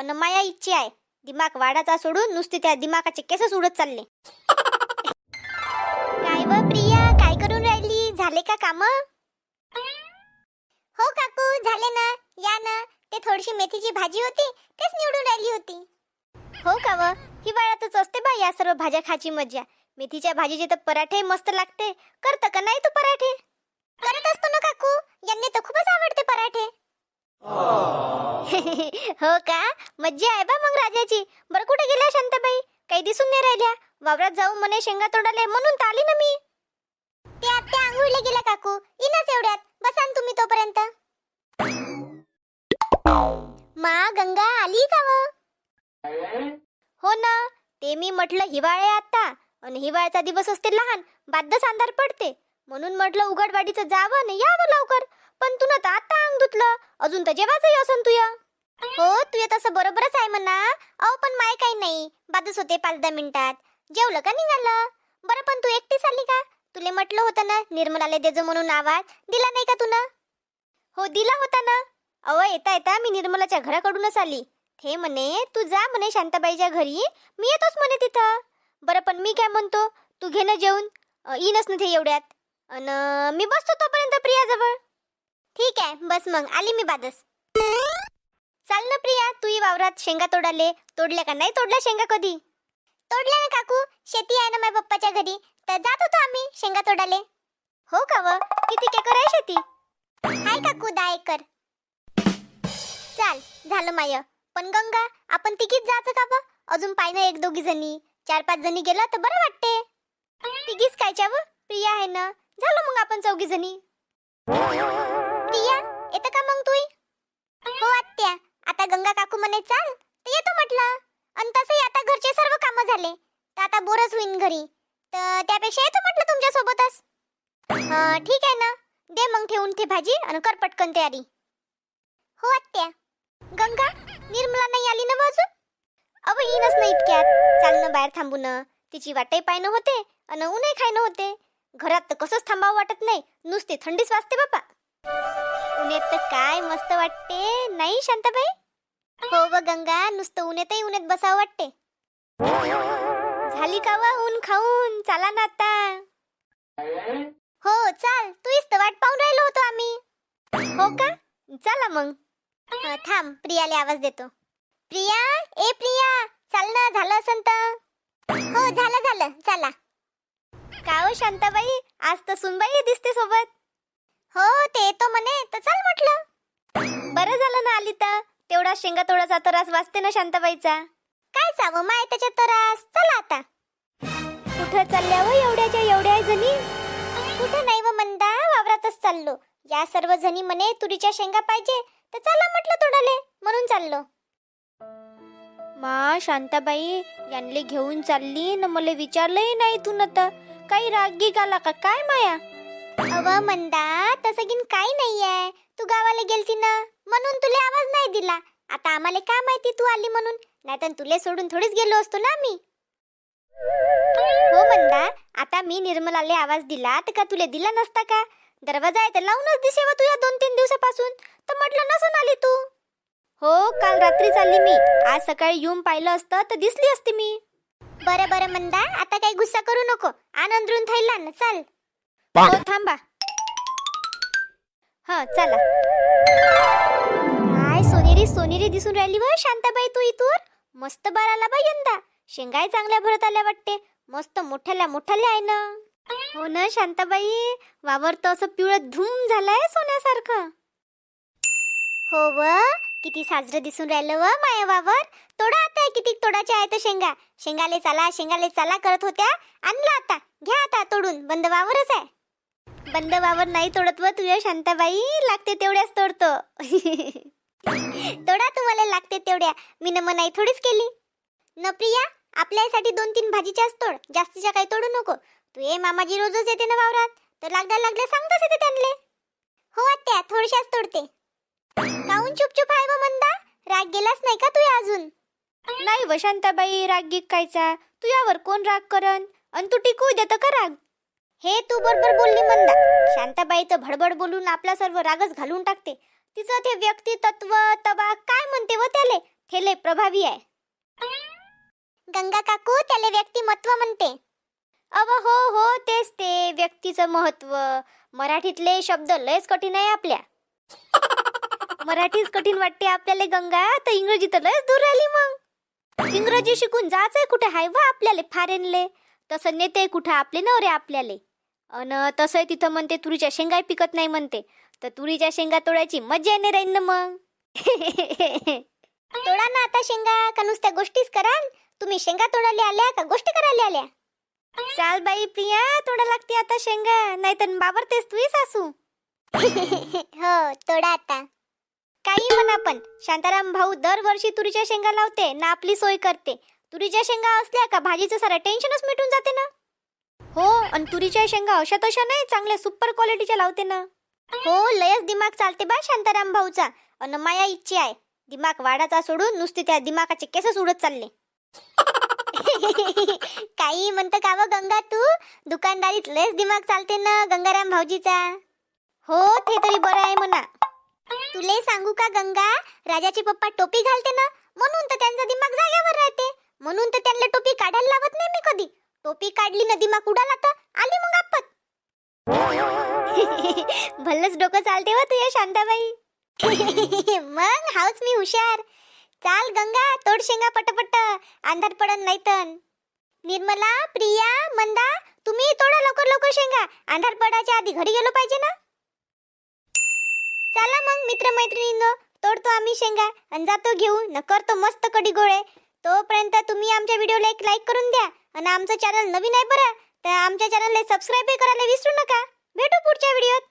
अन माया इच्छा आहे. दिमाग वाढाचा सोडून नुसते त्या दिमागाचे केसच उडत चालले. काय व प्रिया काय करून राहिली? झाले का काम? हो काकू झाले ना. या ना. ते थोडीशी मेथीची भाजी होती तेच निवडून राहिली होती. हो का व? हिवाळ्यातच असते बा या सर्व भाज्या खायची मजा मेथीच्या भाजीचे तर पराठे मस्त लागते. करत का नाही तू पराठे? करत असतो ना काकू. यांनी तर खूपच आवडते पराठे. हो का? मज्जा आहे बा मग राजाची. बरं कुठे गेल्या शांताबाई? काही दिसून नाही राहिल्या. वावरात जाऊ म्हणे शेंगा तोडाले म्हणून तर आली ना मी. ते आत्या आंघोळीला गेल्या काकू. इनाच एवढ्यात. बसा न तुम्ही तोपर्यंत. मा गंगा आली का व? हो ना. ते मी म्हटलं हिवाळे आता आणि हिवाळ्याचा दिवस असते लहान. बादच अंधार पडते. म्हणून म्हटलं उघडवाडीचं जावं आणि यावं लवकर. पण तू तर आता अंग धुतलं. अजून तर जेवायचंही असन तुया. हो तुया तसं बरोबरच आहे म्हणा. अहो पण माय काही नाही. बादच होते पाच दहा मिनिटात. जेवलं का निघालं? बरं पण तू एकटीच आली का? तुले म्हटलं होतं ना निर्मलाले देजो म्हणून आवाज. दिला नाही का तुला हो दिला होता ना. अहो येता येता मी निर्मलाच्या घराकडूनच आली. थे म्हणे तू जा म्हणे शांताबाईच्या घरी. मी येतोच म्हणे तिथं. बरं पण मी काय म्हणतो? तू घे ना जेवून. अ, ना ते एवढ्यात. अन मी बसतो तोपर्यंत प्रियाजवळ. ठीक आहे बस मग. आली मी बादस चाल ना प्रिया तू वावरात शेंगा तोडाले. तोडल्या का? नाही तोडल्या शेंगा कधी? तोडल्या ना काकू. शेती आहे ना माझ्या पप्पाच्या घरी. तर जात होतो आम्ही शेंगा तोडाले. हो का व? किती एकर आहे शेती? हाय काकू दहा एकर. चाल झालं माय. पण गंगा आपण तिघीच जायचं का व? अजून पाय ना एक दोघी जणी. चार पाच जणी गेलं तर बरं वाटते. तिघीच कायच्या व? प्रिया आहे ना. झालं मग आपण चौघी जणी. प्रिया येतं का मग तू म्हणे चाल. तर येतो म्हटलं. आणि तसंही आता घरचे सर्व कामं झाले. तर आता बोरच होईन घरी. तर त्यापेक्षा येतो म्हटलं तुमच्यासोबतच. हां ठीक आहे ना. दे मग ठेवून ते भाजी आणि कर पटकन तयारी. हो आत्या. गंगा निर्मला नाही आली ना बाजू अव येईनच ना इतक्यात. चालणं बाहेर थांबून. तिची वाटही पायनं होते आणि ऊनही खायनं होते घरात तर कसंच थांबावं वाटत नाही. नुसते थंडीच वाजते बाबा उन्हात तर काय मस्त वाटते. नाही शांताबाई? हो व गंगा नुसतं उन्हातही उन्हात बसावं वाटते झाली का वा ऊन खाऊन? चला ना आता. हो चाल. तू तर वाट पाहून राहिलो होतो आम्ही. हो का? चला मग. थांब. प्रियाला आवाज देतो. प्रिया? ए प्रिया! चाल ना झालं असंत. तर हो झालं झालं. चला. का हो शांताबाई? आज तर सुनबाई दिसते सोबत. हो ते येतो म्हणे. तर चल म्हटलं. बरं झालं ना आली तर. तेवढा शेंगा तोडाचा तरास वाचते ना शांताबाईचा? काय चावं? माय त्याच्या तरास. चला आता. कुठं चालल्या हो एवढ्याच्या एवढ्या जणी? कुठं नाही व मंदा? वावरातच चाललो. या सर्व जणी म्हणे तुरीच्या शेंगा पाहिजे तर चला म्हटलं तोडाले. म्हणून चाललो. मा शांताबाई यांले घेऊन चालली न मला विचारलंही नाही तू न तर. काही रागी गाला का? काय माया? अव मंदा तसं गिन काही नाहीये. तू गावाला गेलती ना? म्हणून तुला आवाज नाही दिला. आता आम्हाला काय माहिती तू आली म्हणून? नाहीतर तुले सोडून थोडीच गेलो असतो ना मी हो मंदा आता मी निर्मलाले आवाज दिला तर का तुले दिला नसता का? दरवाजा आहे तर लावूनच दिसेवा तुझ्या दोन तीन दिवसापासून. तर म्हटलं नसून आली तू. हो काल रात्री चालली मी. आज सकाळी येऊन पाहिलं असतं तर दिसली असती मी. बरं बरं मंदा आता काही गुस्सा करू नको. आनंदरून थैला ना चाल. हो थांबा. हा चला. काय सोनेरी सोनेरी दिसून राहिली व शांताबाई तू इथून? मस्त बाराला बाई यंदा. शेंगाय चांगल्या भरत आल्या वाटते. मस्त मोठ्याला मोठ्याला आहे ना. हो ना शांताबाई? वावर तर असं पिवळं धूम झालंय सोन्यासारखं. हो व किती साजरं दिसून राहिलं व माया वावर. तोडा आता किती तोडाच्या आहे तर शेंगा. शेंगाले चला शेंगाले चला करत होत्या. आणला आता. घ्या आता तोडून. बंद वावरच आहे. बंद वावर नाही तोडत व तुझ्या शांताबाई लागते तेवढ्याच तोडतो. तोडा तुम्हाला लागते तेवढ्या. मी न मनाई थोडीच केली. न प्रिया आपल्यासाठी दोन तीन भाजीच्याच तोड. जास्तीच्या काही तोडू नको. तू ये मामाजी रोजच येते ना वावरात. तर लागल्या लागल्या सांगतच येते त्यांना हो आत्या थोडशाच तोडते. काऊन चुप चुप आहे मंदा? राग गेलाच नाही का तू अजून? नाही वशांताबाई राग गिक कायचा. तुझ्यावर कोण राग करन? अन तू टिकू देत का राग? हे तू बरोबर बोलली मंदा. शांताबाई तर भडबड बोलून आपला सर्व रागच घालून टाकते. तिचं ते व्यक्तितत्व तबा काय म्हणते व त्याले? ते लय प्रभावी आहे. गंगा काकू त्याला व्यक्तिमत्व म्हणते. अव हो हो तेच ते. व्यक्तीचं महत्त्व. मराठीतले शब्द लयच कठीण आहे आपल्या. मराठीच कठीण वाटते आपल्याला गंगा तर इंग्रजी तर लयच दूर राहिली मग. इंग्रजी शिकून जायचंय कुठे हाय वा आपल्याला फारेनले. तसं नेते कुठे आपले नवरे आपल्याले. अन तसंही तिथं म्हणते तुरीच्या शेंगा पिकत नाही म्हणते. तर तुरीच्या शेंगा तोडायची मजा येणे राहील ना मग. तोडा ना आता शेंगा का नुसत्या गोष्टीच कराल? तुम्ही शेंगा तोडायला आल्या का गोष्टी करायला आल्या? चाल बाई प्रिया तोडा लागते आता शेंगा नाहीतर बाबरतेस तुही सासू. हो तोडा आता. काही म्हणा पण शांताराम भाऊ दरवर्षी तुरीच्या शेंगा लावते ना आपली सोय करते. तुरीच्या शेंगा असल्या का भाजीचं सारं टेन्शनच मिटून जाते ना? आणि तुरीच्या शेंगा अशा तशा नाही चांगल्या सुपर क्वालिटीच्या लावते ना. हो लयच दिमाग चालते बा शांताराम भाऊचा. अन माया इच्छा आहे. दिमाग वाढाचा सोडून नुसते त्या दिमागाचे केसच उडत चालले. काही म्हणतं का व गंगा तू? दुकानदारीत लयच दिमाग चालते ना गंगाराम भाऊजीचा. हो ते तरी बरं आहे म्हणा. तुले सांगू का गंगा राजाचे पप्पा टोपी घालते ना? म्हणून तर त्यांचा दिमाग जाग्यावर राहते. म्हणून तर त्यांना टोपी काढायला लावत नाही मी कधी. टोपी काढली ना दिमाग उडाला तर. भल्लच डोकं चालते व तुझ्या शांताबाई. मग हाच मी हुशार. चाल गंगा तोड शेंगा पटपट अंधार पडन नाही तर निर्मला प्रिया मंदा तुम्ही तोडा लवकर लवकर शेंगा. अंधार पडायच्या आधी घरी गेलो पाहिजे ना? चला मग मित्र मैत्रिणींनो तोडतो आम्ही शेंगा आणि जातो घेऊ न करतो मस्त कडी गोळे. तोपर्यंत तुम्ही आमच्या व्हिडिओला एक लाईक करून द्या. आणि आमचं चॅनल नवीन आहे बरं तर आमच्या चॅनलला सबस्क्राईबही करायला विसरू नका. भेटू पुढच्या व्हिडिओत.